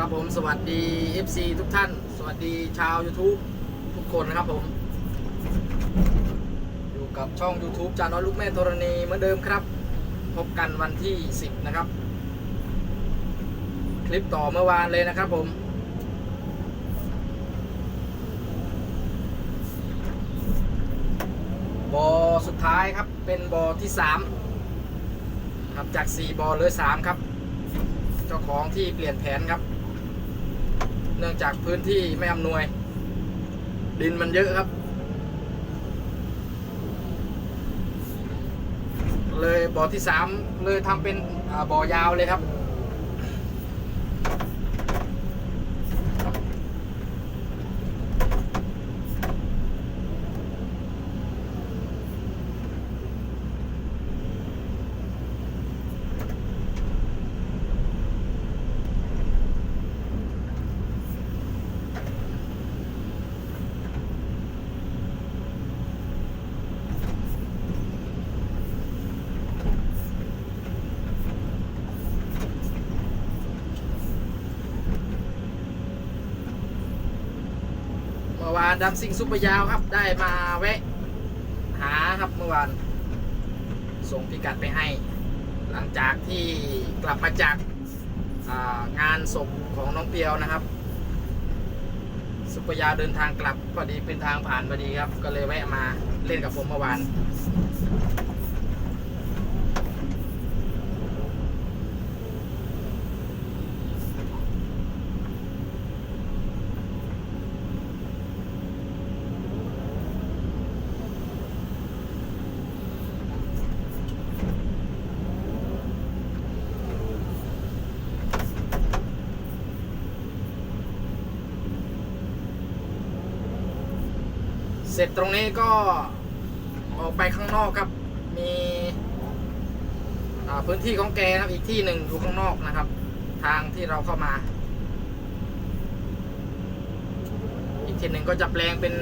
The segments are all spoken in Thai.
ครับผมสวัสดี FC ทุกท่าน สวัสดีชาว YouTube ทุกคนนะครับผม อยู่กับช่อง YouTube จานน้อยลูกแม่ธรณีเหมือนเดิมครับ พบกันวันที่ 10 นะครับ คลิปต่อเมื่อวานเลยนะครับผมบอสุดท้ายครับเป็นบอที่3ครับจาก 4บอเหลือ 3 ครับ เจ้าของที่เปลี่ยนแผนครับ เนื่องจากพื้นที่ไม่อำนวย ดินมันเยอะครับ เลยบ่อที่สามเลยทำเป็นบ่อยาวเลยครับ มื่อวานดัมซิงซุปเปอร์ยาวครับ ได้มาแวะ หาครับเมื่อวาน ส่งพิกัดไปให้ หลังจากที่กลับมาจากางานศพของน้องเปียวนะครับ ซุปเปอร์ยาวเดินทางกลับพอดีเป็นทางผ่านพอดีครับ ก็เลยแวะมาเล่นกับผมเมื่อวาน สร็จตรงนี้ก็ออกไปข้างนอกครับ มีพื้นที่ของแกครับอีกที่หนึ่งอยู่ข้างนอกนะครับ ทางที่เราเข้ามา อีกที่หนึ่งก็จะแปลงเป็น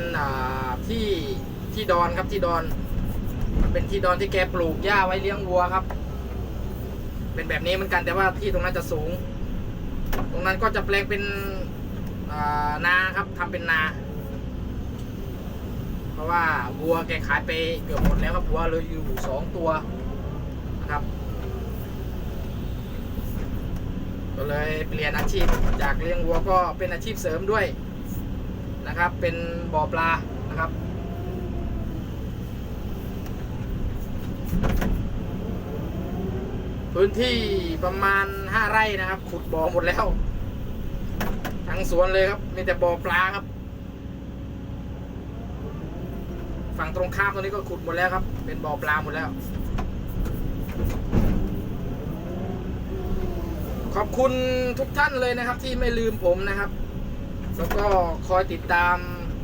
ที่ที่ดอนครับที่ดอน มันเป็นที่ดอนที่แกปลูกหญ้าไว้เลี้ยงวัวครับ เป็นแบบนี้เหมือนกันแต่ว่าที่ตรงนั้นจะสูง ตรงนั้นก็จะแปลงเป็นนาครับทำเป็นนา เพราะว่าวัวแกขายไปเกือบหมดแล้วครับวัวเหลยอยู่สองตัวนะครับ ก็เลยเปลี่ยนอาชีพจากเลี้ยงวัวก็เป็นอาชีพเสริมด้วยนะครับ เป็นบ่อปลานะครับพื้นที่ประมาณ 5 ไร่นะครับ ขุดบ่อหมดแล้ว ทั้งสวนเลยครับ มีแต่บ่อปลาครับ ฝั่งตรงข้ามตรงนี้ก็ขุดหมดแล้วครับ เป็นบ่อปลาหมดแล้ว ขอบคุณทุกท่านเลยนะครับ ที่ไม่ลืมผมนะครับ แล้วก็คอยติดตาม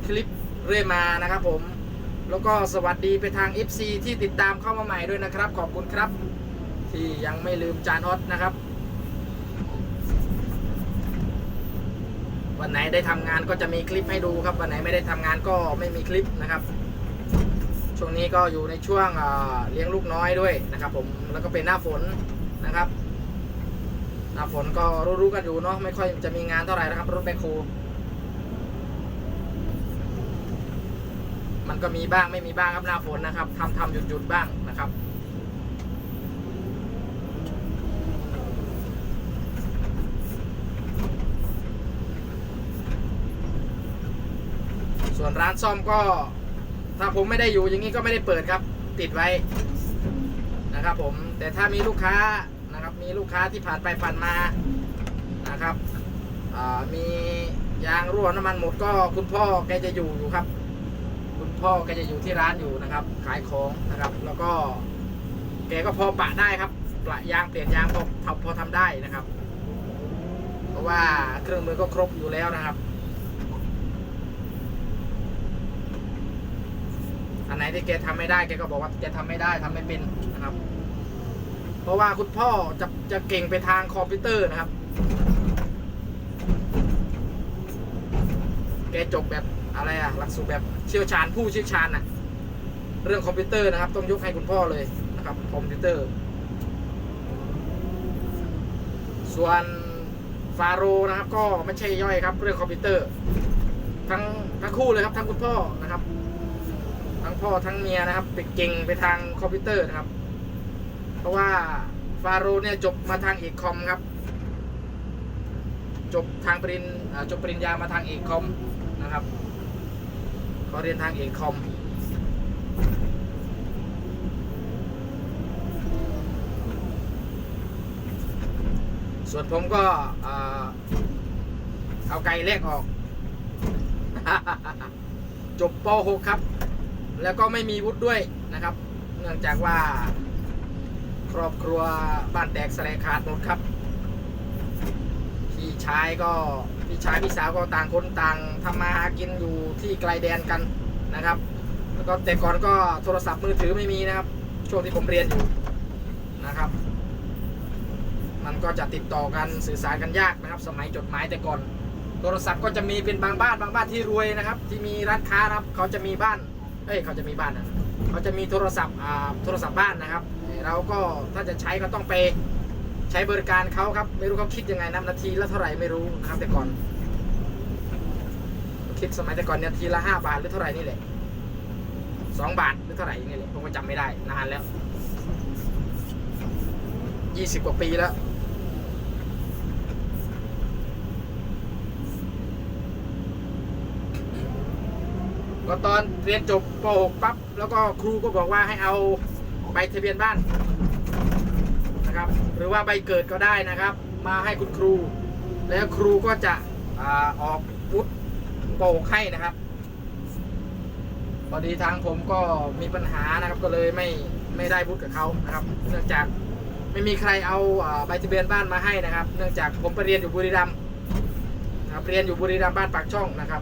คลิปเรื่อยมานะครับ ผม แล้วก็สวัสดีไปทาง FC ที่ติดตามเข้ามาใหม่ด้วยนะครับ ขอบคุณครับ ที่ยังไม่ลืมจานออสนะครับวันไหนได้ทำงานก็จะมีคลิปให้ดูครับ วันไหนไม่ได้ทำงานก็ไม่มีคลิปนะครับ ช่วงนี้ก็อยู่ในช่วงเลี้ยงลูกน้อยด้วยนะครับ ผมแล้วก็เป็นหน้าฝนนะครับ หน้าฝนก็รู้ๆกันอยู่เนาะไม่ค่อยจะมีงานเท่าไหร่นะครับรถแบคโฮมันก็มีบ้างไม่มีบ้างครับหน้าฝนนะครับทำทำหยุดหยุดบ้างนะครับส่วนร้านซ่อมก็ ถ้าผมไม่ได้อยู่อย่างนี้ก็ไม่ได้เปิดครับ ติดไว้นะครับผมแต่ถ้ามีลูกค้านะครับมีลูกค้าที่ผ่านไปผ่านมานะครับมียางรั่วน้ำมันหมดก็คุณพ่อแกจะอยู่อยู่ครับ คุณพ่อแกจะอยู่ที่ร้านอยู่นะครับ ขายของนะครับ แล้วก็แกก็พอปะได้ครับปะยางเปลี่ยนยางพอพอพอทำได้นะครับ เพราะว่าเครื่องมือก็ครบอยู่แล้วนะครับ อันไหนที่แกทำไม่ได้แกก็บอกว่าแกทำไม่ได้ทำไม่เป็นนะครับ เพราะว่าคุณพ่อจะจะเก่งไปทางคอมพิวเตอร์นะครับ แกจบแบบอะไรอะหลักสูตรแบบเชี่ยวชาญผู้เชี่ยวชาญอะเรื่องคอมพิวเตอร์นะครับ ต้องยกให้คุณพ่อเลยนะครับคอมพิวเตอร์ ส่วนฟาโรนะครับ ก็ไม่ใช่ย่อยครับ เรื่องคอมพิวเตอร์ ทั้งทั้งคู่เลยครับทั้งคุณพ่อนะครับ พ่อทั้งเมียนะครับไปเก่งไปทางคอมพิวเตอร์นะครับ เพราะว่าฟาโรเนี่ยจบมาทางเอกคอมครับ จบทางปริญจบปริญญามาทางเอกคอมนะครับก็เรียนทางเอกคอมส่วนผมก็เอาไก่เล็กออก จบป .6 ครับ แล้วก็ไม่มีวุฒิด้วยนะครับ เนื่องจากว่าครอบครัวบ้านแตกแสลขาดหมดครับ พี่ชายก็พี่ชายพี่สาวก็ต่างคนต่างทำมาหากินอยู่ที่ไกลแดนกันนะครับ แล้วก็แต่ก่อนก็โทรศัพท์มือถือไม่มีนะครับ ช่วงที่ผมเรียนอยู่นะครับ มันก็จะติดต่อกันสื่อสารกันยากนะครับ สมัยจดหมายแต่ก่อน โทรศัพท์ก็จะมีเป็นบางบ้านบางบ้านที่รวยนะครับ ที่มีร้านค้านะครับ เขาจะมีบ้าน เอ้ยเขาจะมีบ้านนะเขาจะมีโทรศัพท์อ่าโทรศัพท์บ้านนะครับเราก็ถ้าจะใช้ก็ต้องไปใช้บริการเขาครับ ไม่รู้เขาคิดยังไงนะนาทีละเท่าไหร่ไม่รู้ครับแต่ก่อน คิดสมัยแต่ก่อนเนี่ยนาทีละห้าบาทหรือเท่าไหร่นี่แหละสองบาทหรือเท่าไหร่นี่แหละผมก็จำไม่ได้นานแล้วยี่สิบกว่าปีแล้ว ก็ตอนเรียนจบป .6 ปั๊บแล้วก็ครูก็บอกว่าให้เอาใบทะเบียนบ้านนะครับ หรือว่าใบเกิดก็ได้นะครับ มาให้คุณครู แล้วครูก็จะอาออกวุฒิป .6 ให้นะครับพอดีทางผมก็มีปัญหานะครับ ก็เลยไม่ไม่ได้วุฒิกับเขานะครับ เนื่องจากไม่มีใครเอาใบทะเบียนบ้านมาให้นะครับ เนื่องจากผมไปเรียนอยู่บุรีรัมย์นะครับเรียนอยู่บุรีรัมย์บ้านปากช่องนะครับ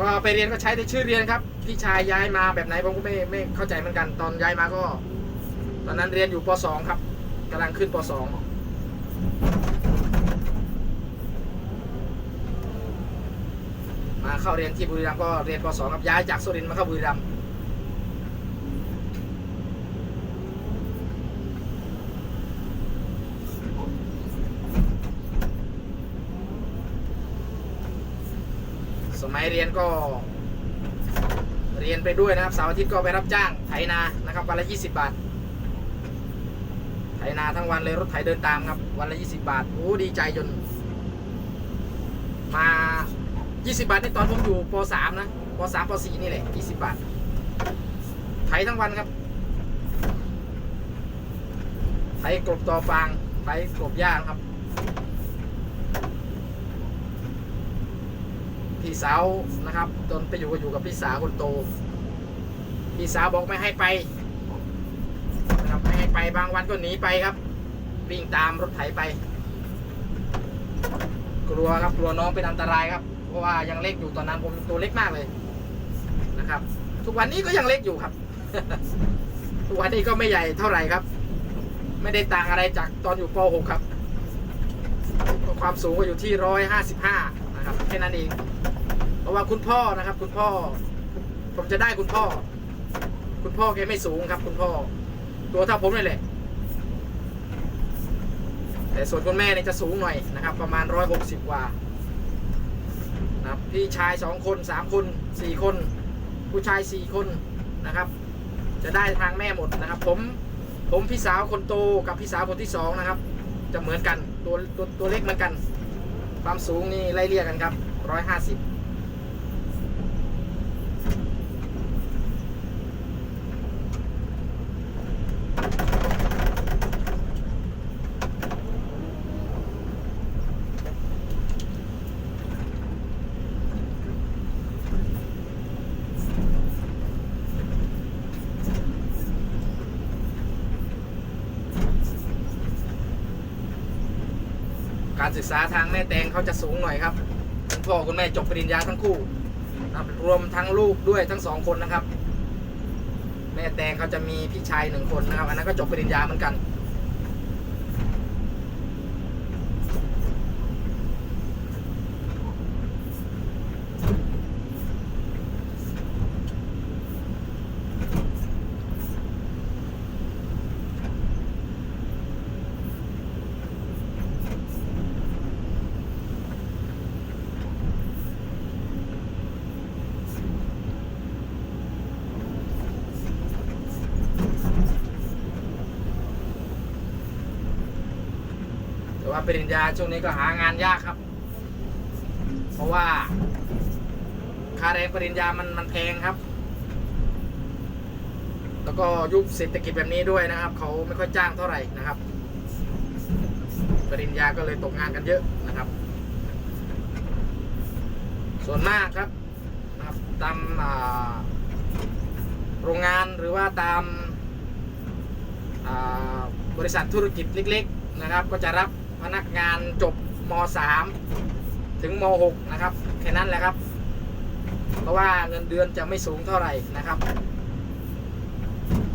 ก็ไปเรียนก็ใช้แต่ชื่อเรียนครับ พี่ชายย้ายมาแบบไหนผมก็ไม่ไม่เข้าใจเหมือนกัน ตอนย้ายมาก็ ตอนนั้นเรียนอยู่ป .2 ครับกำลังขึ้นป .2 มาเข้าเรียนที่บุรีรัมย์ก็เรียนป .2 ครับย้ายจากสุรินทร์มาเข้าบุรีรัมย์ เรียนก็ เรียนไปด้วยนะครับเสาร์อาทิตย์ก็ไปรับจ้างไถนานะครับวันละ 20 บาท ไถนาทั้งวันเลยรถไถเดินตามครับวันละ 20 บาทโอ้ดีใจจน มา 20 บาทนี่ตอนผมอยู่ป .3 นะป .3 ป .4 นี่แหละ 20 บาท ไถทั้งวันครับ ไถกลบต่อฟางไถกลบหญ้าครับ พี่สาวนะครับตอนไปอยู่ก็อยู่กับพี่สาวคนโต พี่สาวบอกไม่ให้ไปนะครับไม่ให้ไปบางวันก็หนีไปครับ วิ่งตามรถไถไป กลัวครับกลัวน้องเป็นอันตรายครับ เพราะว่ายังเล็กอยู่ตอนนั้นผมตัวเล็กมากเลยนะครับ ทุกวันนี้ก็ยังเล็กอยู่ครับ ทุกวันนี้ก็ไม่ใหญ่เท่าไหร่ครับ ไม่ได้ต่างอะไรจากตอนอยู่ป .6 ครับความสูงก็อยู่ที่ร้อยห้าสิบห้านะครับ แค่นั้นเอง ราะว่าคุณพ่อนะครับ คุณพ่อ ผมจะได้คุณพ่อ คุณพ่อแกไม่สูงครับ คุณพ่อ ตัวเท่าผมเลยแหละ แต่ส่วนคุณแม่เนี่ยจะสูงหน่อยนะครับ ประมาณร้อยหกสิบกว่านะครับพี่ชายสองคนสามคนสี่คน ผู้ชายสี่คนนะครับ จะได้ทางแม่หมดนะครับ ผมผมพี่สาวคนโตกับพี่สาวคนที่สองนะครับ จะเหมือนกันตัวตัวตัวเล็กเหมือนกัน ความสูงนี่ไล่เลี่ยกันครับร้อยห้าสิบ การศึกษาทางแม่แตงเขาจะสูงหน่อยครับคุณพ่อคุณแม่จบปริญญาทั้งคู่นะครับรวมทั้งลูกด้วยทั้งสองคนนะครับ แม่แตงเขาจะมีพี่ชายหนึ่งคนนะครับ อันนั้นก็จบปริญญาเหมือนกัน ปริญญาช่วงนี้ก็หางานยากครับ เพราะว่าค่าแรงปริญญามันมันแพงครับ แล้วก็ยุคเศรษฐกิจแบบนี้ด้วยนะครับ เขาไม่ค่อยจ้างเท่าไหร่นะครับ ปริญญาก็เลยตกงานกันเยอะนะครับ ส่วนมากครับนะครับตามโรงงานหรือว่าตามบริษัทธุรกิจเล็ก ๆ นะครับ ก็จะรับ พนักงานจบม .3 ถึงม .6 นะครับแค่นั้นแหละครับ เพราะว่าเงินเดือนจะไม่สูงเท่าไหร่นะครับ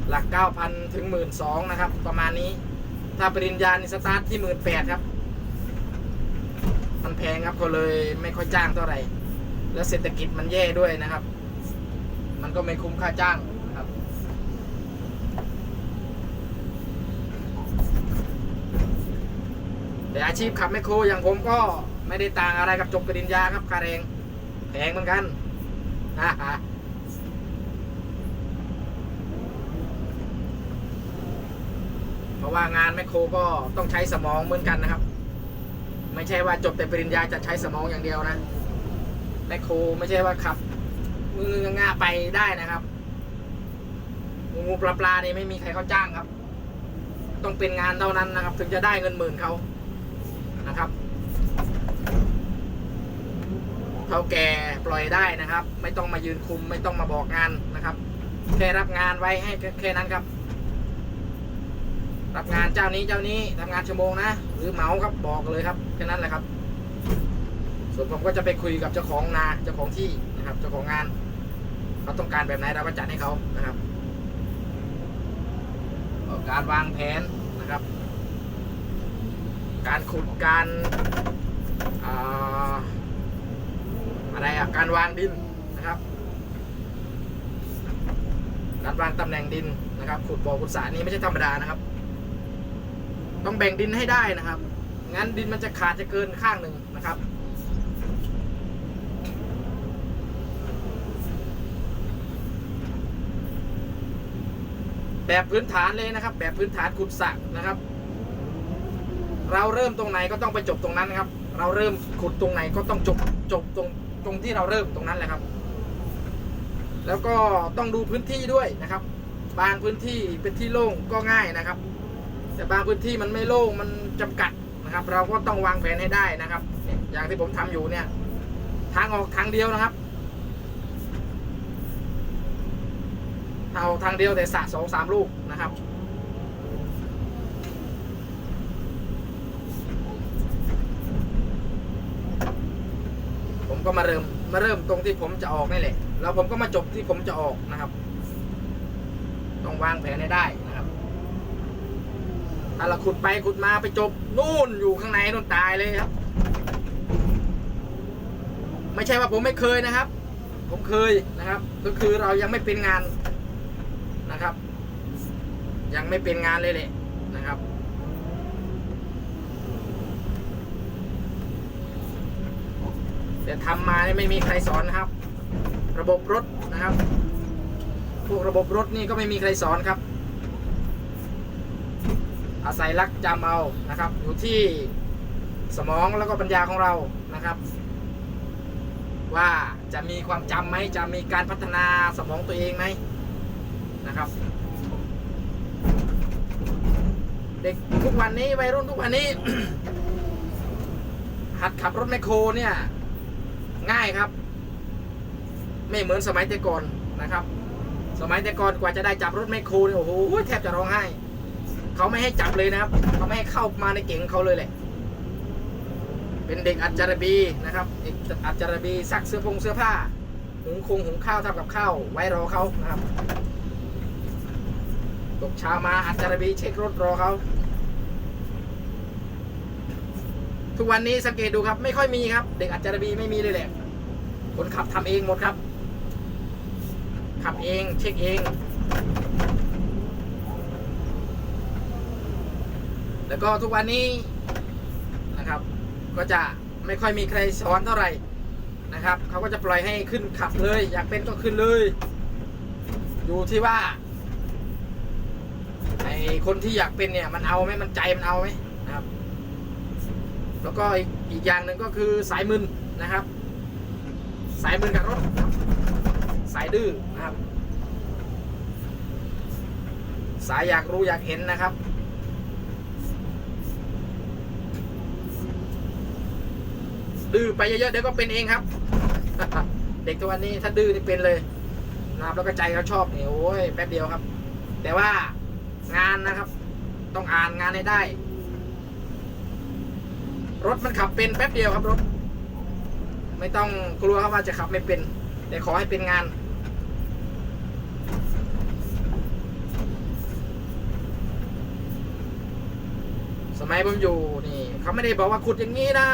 หลัก 9,000 ถึง 12,000นะครับ ประมาณนี้ ถ้าปริญญานี่สตาร์ทที่ 18,000ครับ มันแพงครับเขาเลยไม่ค่อยจ้างเท่าไหร่ แล้วเศรษฐกิจมันแย่ด้วยนะครับ มันก็ไม่คุ้มค่าจ้าง แต่อาชีพขับแมคโครอย่างผมก็ไม่ได้ต่างอะไรกับจบปริญญาครับค่าแรงแพงเหมือนกันเพราะว่างานแมคโครก็ต้องใช้สมองเหมือนกันนะครับ ไม่ใช่ว่าจบแต่ปริญญาจะใช้สมองอย่างเดียวนะแมคโครไม่ใช่ว่าขับมือง่าไปได้นะครับงูปลาปลาเนี่ไม่มีใครเขาจ้างครับ ต้องเป็นงานเท่านั้นนะครับ ถึงจะได้เงินหมื่นเขา นะครับเท่าแก่ปล่อยได้นะครับ ไม่ต้องมายืนคุมไม่ต้องมาบอกงานนะครับ แค่รับงานไว้ให้แค่นั้นครับ รับงานเจ้านี้เจ้านี้ทำงานชั่วโมงนะหรือเหมาครับบอกเลยครับแค่นั้นแหละครับ ส่วนผมก็จะไปคุยกับเจ้าของนาเจ้าของที่นะครับ เจ้าของงานเขาต้องการแบบไหนเราก็จัดให้เขานะครับ การวางแผน การขุดการอะไรอะการวางดินนะครับการวางตำแหน่งดินนะครับ ขุดบ่อขุดสระนี่ไม่ใช่ธรรมดานะครับ ต้องแบ่งดินให้ได้นะครับ งั้นดินมันจะขาดจะเกินข้างหนึ่งนะครับแบบพื้นฐานเลยนะครับ แบบพื้นฐานขุดสระนะครับ เราเริ่มตรงไหนก็ต้องไปจบตรงนั้นครับ เราเริ่มขุดตรงไหนก็ต้องจบจบตรงตรงที่เราเริ่มตรงนั้นแหละครับ แล้วก็ต้องดูพื้นที่ด้วยนะครับ บางพื้นที่เป็นที่โล่งก็ง่ายนะครับ แต่บางพื้นที่มันไม่โล่งมันจำกัดนะครับ เราก็ต้องวางแผนให้ได้นะครับ อย่างที่ผมทำอยู่เนี่ย ทางออกทางเดียวนะครับเอาทางเดียวแต่สะสองสามลูกนะครับ ก็มาเริ่มมาเริ่มตรงที่ผมจะออกนี่แหละ แล้วผมก็มาจบที่ผมจะออกนะครับ ต้องวางแผนให้ได้นะครับ ถ้าเราขุดไปขุดมาไปจบนู่นอยู่ข้างในนู่นตายเลยครับ ไม่ใช่ว่าผมไม่เคยนะครับ ผมเคยนะครับ ก็คือเรายังไม่เป็นงานนะครับ ยังไม่เป็นงานเลยแหละนะครับ แต่ทำมานี่ไม่มีใครสอนนะครับ ระบบรถนะครับ พวกระบบรถนี่ก็ไม่มีใครสอนครับ อาศัยรักจำเอานะครับ อยู่ที่สมองแล้วก็ปัญญาของเรานะครับ ว่าจะมีความจำไหมจะมีการพัฒนาสมองตัวเองไหมนะครับ เด็กทุกวันนี้วัยรุ่นทุกวันนี้ หัดขับรถแมคโครเนี่ย ง่ายครับ ไม่เหมือนสมัยแต่ก่อนนะครับ สมัยแต่ก่อนกว่าจะได้จับรถแมคโครเนี่ยโอ้โหแทบจะร้องไห้เขาไม่ให้จับเลยนะครับเขาไม่ให้เข้ามาในเก๋งเขาเลยแหละ เป็นเด็กอัจจารบีนะครับเด็กอัจจารบีซักเสื้อผงเสื้อผ้าหุงคงหุงข้าวทำกับข้าวไว้รอเขานะครับตกเช้ามาอัจจารบีเช็ครถรอเขา ทุกวันนี้สังเกตดูครับ ไม่ค่อยมีครับ เด็กอัจจารบีไม่มีเลยแหละ คนขับทำเองหมดครับ ขับเองเช็คเอง แล้วก็ทุกวันนี้นะครับ ก็จะไม่ค่อยมีใครสอนเท่าไหร่นะครับเขาก็จะปล่อยให้ขึ้นขับเลย อยากเป็นก็ขึ้นเลย อยู่ที่ว่าไอคนที่อยากเป็นเนี่ย มันเอาไหมมันใจมันเอาไหม แล้วก็อีกอย่างหนึ่งก็คือสายมึนนะครับ สายมึนกับรถ สายดื้อนะครับ สายอยากรู้อยากเห็นนะครับ ดื้อไปเยอะๆเดี๋ยวก็เป็นเองครับ เด็กตัววันนี้ถ้าดื้อนี่เป็นเลยนะครับแล้วก็ใจเขาชอบเนี่ยโอ้ยแป๊บเดียวครับ แต่ว่างานนะครับ ต้องอ่านงานให้ได้ รถมันขับเป็นแป๊บเดียวครับรถ ไม่ต้องกลัวครับว่าจะขับไม่เป็น แต่ขอให้เป็นงานสมัยผมอยู่นี่เขาไม่ได้บอกว่าขุดอย่างนี้นะ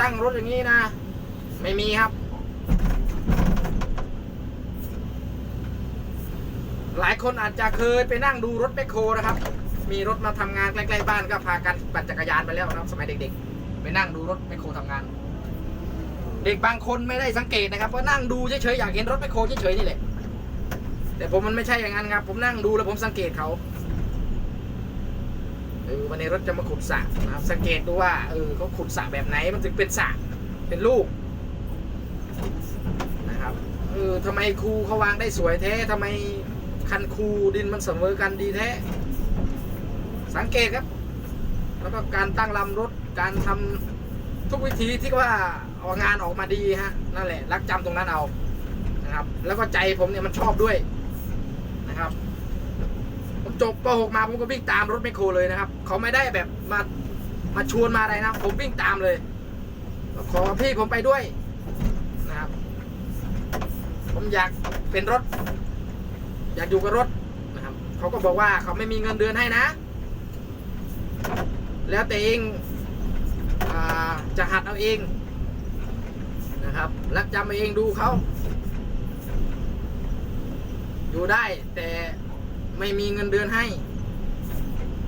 ตั้งรถอย่างนี้นะ ไม่มีครับ หลายคนอาจจะเคยไปนั่งดูรถแมคโคนะครับ มีรถมาทำงานใกล้ๆบ้านก็พากันปั่นจักรยานไปแล้วนะครับสมัยเด็กๆ ไปนั่งดูรถแมโครทำงาน เด็กบางคนไม่ได้สังเกตนะครับว่านั่งดูเฉยๆอยากเห็นรถแมโครเฉยๆนี่แหละแต่ผมมันไม่ใช่อย่างนั้นครับ ผมนั่งดูแล้วผมสังเกตเขาเออวันนี้รถจะมาขุดสระนะครับสังเกตดูว่าเออเขาขุดสระแบบไหนมันถึงเป็นสระเป็นลูกนะครับเออทำไมครูเขาวางได้สวยแท้ทำไมคันคูดินมันเสมอกันดีแท้ สังเกตครับ แล้วก็การตั้งลำรถการทำทุกวิธีที่ว่าเอางานออกมาดีฮะนั่นแหละ รักจำตรงนั้นเอานะครับ แล้วก็ใจผมเนี่ยมันชอบด้วยนะครับผมจบป .6 มาผมก็วิ่งตามรถแมคโครเลยนะครับ เขาไม่ได้แบบมามาชวนมาอะไรนะ ผมวิ่งตามเลยขอพี่ผมไปด้วยนะครับ ผมอยากเป็นรถ อยากอยู่กับรถนะครับ เขาก็บอกว่าเขาไม่มีเงินเดือนให้นะ แล้วแต่เองอจะหัดเอาเองนะครับรักจำเอาเองดูเขาอยู่ได้แต่ไม่มีเงินเดือนให้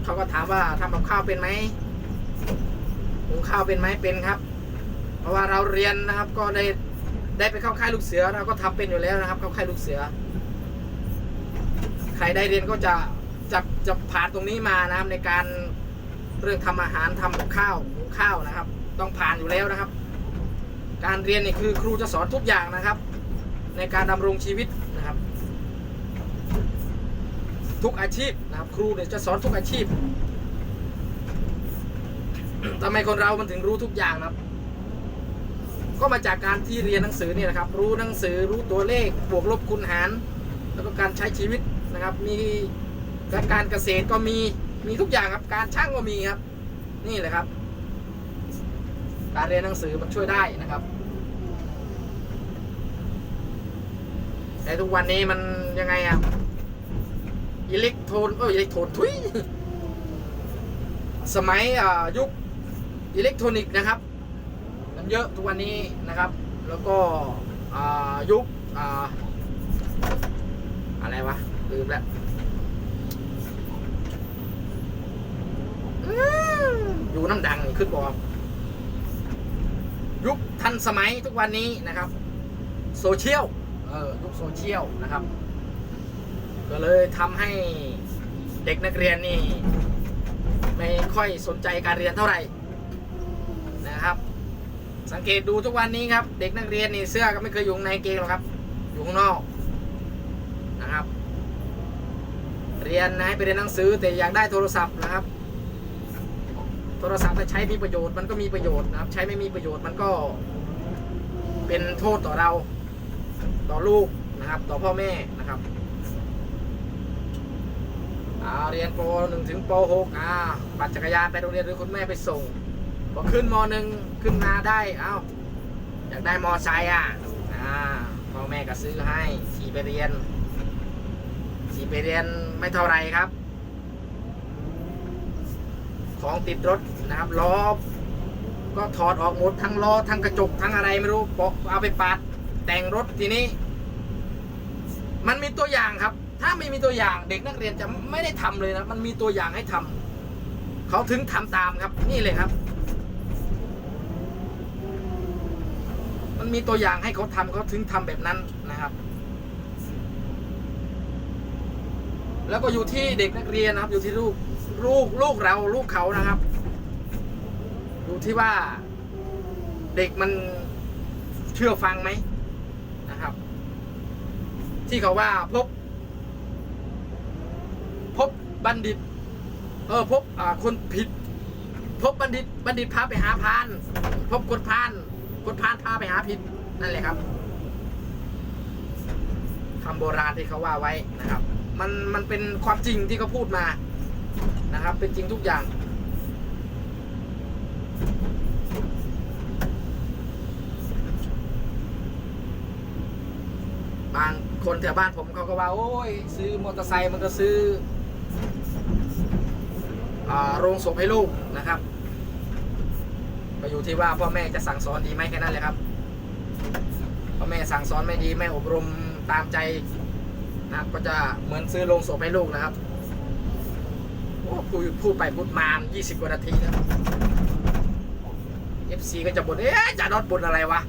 เขาก็ถามว่าทำกับข้าวเป็นไหมหุงข้าวเป็นไหมเป็นครับ เพราะว่าเราเรียนนะครับก็ได้ได้ไปเข้าค่ายลูกเสือเราก็ทำเป็นอยู่แล้วนะครับ เข้าค่ายลูกเสือ ใครได้เรียนก็จะจะจะผ่านตรงนี้มานะครับในการ เรื่องทำอาหารทำกับข้าวหุงข้าวนะครับ ต้องผ่านอยู่แล้วนะครับ การเรียนนี่คือครูจะสอนทุกอย่างนะครับ ในการดำรงชีวิตนะครับ ทุกอาชีพนะครับ ครูเนี่ยจะสอนทุกอาชีพทำไมคนเรามันถึงรู้ทุกอย่างนะครับ ก็มาจากการที่เรียนหนังสือเนี่ยนะครับ รู้หนังสือรู้ตัวเลขบวกลบคูณหาร แล้วก็การใช้ชีวิตนะครับ มีการเกษตรก็มี มีทุกอย่างครับการช่างก็มีครับ นี่แหละครับ การเรียนหนังสือมันช่วยได้นะครับ แต่ทุกวันนี้มันยังไงอะอิเล็กโทรนเอออิเล็กโทรนทุยสมัยยุคอิเล็กทรอนิกส์นะครับมันเยอะทุกวันนี้นะครับ แล้วก็ยุคออะไรวะลืมแล้ว อยู่น้ำดังขึ้นบอกยุคทันสมัยทุกวันนี้นะครับ โซเชียลเออยุคโซเชียลนะครับ ก็เลยทำให้เด็กนักเรียนนี่ ไม่ค่อยสนใจการเรียนเท่าไหร่นะครับ สังเกตดูทุกวันนี้ครับ เด็กนักเรียนนี่เสื้อก็ไม่เคยอยู่ในเกงหรอกครับ อยู่ข้างนอกนะครับ เรียนนะให้ไปเรียนหนังสือแต่อยากได้โทรศัพท์นะครับ โทรศัพท์ถ้าใช้มีประโยชน์มันก็มีประโยชน์นะครับ ใช้ไม่มีประโยชน์มันก็เป็นโทษต่อเรา ต่อลูกนะครับ ต่อพ่อแม่นะครับอาเรียนป .1 ถึงป .6 อ่าปั่นจักรยานไปโรงเรียนหรือคุณแม่ไปส่งพอขึ้นม .1 ขึ้นมาได้เอ้าอยากได้มอไซค์อะอ่าพ่อแม่ก็ซื้อให้ขี่ไปเรียนขี่ไปเรียนไม่เท่าไรครับ ของติดรถ นะครับล้อก็ถอดออกหมดทั้งล้อทั้งกระจกทั้งอะไรไม่รู้ปะเอาไปปาดแต่งรถทีนี้ มันมีตัวอย่างครับ ถ้าไม่มีตัวอย่างเด็กนักเรียนจะไม่ได้ทำเลยนะมันมีตัวอย่างให้ทำเขาถึงทำตามครับ นี่เลยครับ มันมีตัวอย่างให้เขาทำเขาถึงทำแบบนั้นนะครับ แล้วก็อยู่ที่เด็กนักเรียนนะครับ อยู่ที่ลูกลูกลูกเราลูกเขานะครับ อยู่ที่ว่าเด็กมันเชื่อฟังไหมนะครับ ที่เขาว่าพบ พบบัณฑิต เออพบอคนผิด พบบัณฑิต บัณฑิตพาไปหาพาน พบคนพานคนพานพาไปหาผิดนั่นแหละครับคำโบราณที่เขาว่าไว้นะครับ มันมันเป็นความจริงที่เขาพูดมานะครับ เป็นจริงทุกอย่าง บาง คนแถวบ้านผมเขาก็ว่า โอ้ย ซื้อมอเตอร์ไซค์มันก็ซื้ออโรงศพให้ลูกนะครับก็อยู่ที่ว่าพ่อแม่จะสั่งสอนดีไหมแค่นั้นเลยครับพ่อแม่สั่งสอนไม่ดีไม่อบรมตามใจนะครับก็จะเหมือนซื้อโรงศพให้ลูกนะครับโอ้พูดพูดไปพูดมา20กว่านาทีแล้ว FC ก็จะบ่นเอ๊ะจะนอดบ่นอะไรวะ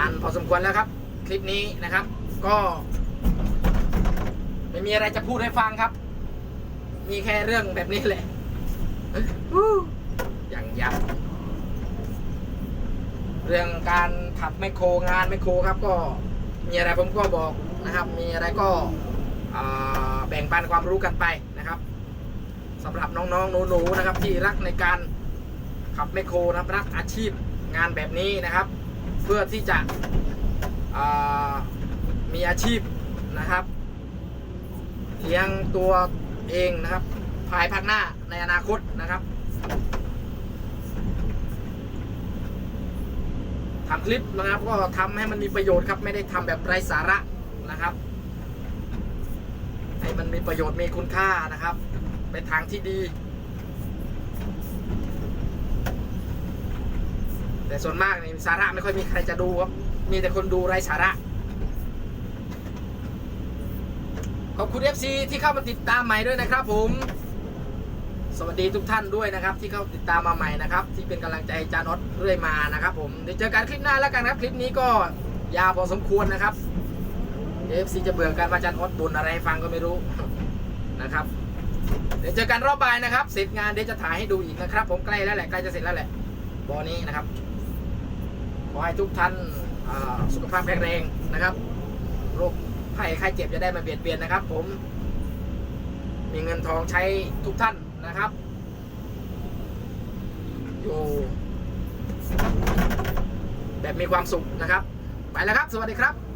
านพอสมควรแล้วครับ คลิปนี้นะครับ ก็ ไม่มีอะไรจะพูดให้ฟังครับ มีแค่เรื่องแบบนี้แหละอย่างยับเรื่องการขับไมโครงานไมโครครับ ก็มีอะไรผมก็บอกนะครับ มีอะไรก็แบ่งปันความรู้กันไปนะครับสำหรับน้องๆหนูๆนะครับ ที่รักในการขับไมโครนะครับรักอาชีพงานแบบนี้นะครับ เพื่อที่จะมีอาชีพนะครับเลี้ยงตัวเองนะครับ ภายภาคหน้าในอนาคตนะครับทำคลิปนะครับก็ทำให้มันมีประโยชน์ครับ ไม่ได้ทำแบบไร้สาระนะครับ ให้มันมีประโยชน์มีคุณค่านะครับไปทางที่ดี แต่ส่วนมากนี่สาระไม่ค่อยมีใครจะดูครับ มีแต่คนดูไร้สาระ ขอบคุณ FC ที่เข้ามาติดตามใหม่ด้วยนะครับผม สวัสดีทุกท่านด้วยนะครับ ที่เข้าติดตามมาใหม่นะครับ ที่เป็นกำลังใจจานอตเรื่อยมานะครับ ผมเดี๋ยวเจอกันคลิปหน้าแล้วกันครับ คลิปนี้ก็ยาวพอสมควรนะครับ FC จะเบื่อการมาจานอตบ่นอะไรให้ฟังก็ไม่รู้นะครับ เดี๋ยวเจอกันรอบบ่ายนะครับ เสร็จงานเดี๋ยวจะถ่ายให้ดูอีกนะครับ ผมใกล้แล้วแหละใกล้จะเสร็จแล้วแหละบอนี้นะครับ อให้ทุกท่านสุขภาพแข็งแรงนะครับ โรคภัยไข้เจ็บจะได้มาเบียดเบียนนะครับ ผม มีเงินทองใช้ทุกท่านนะครับ อยู่แบบมีความสุขนะครับ ไปแล้วครับ สวัสดีครับ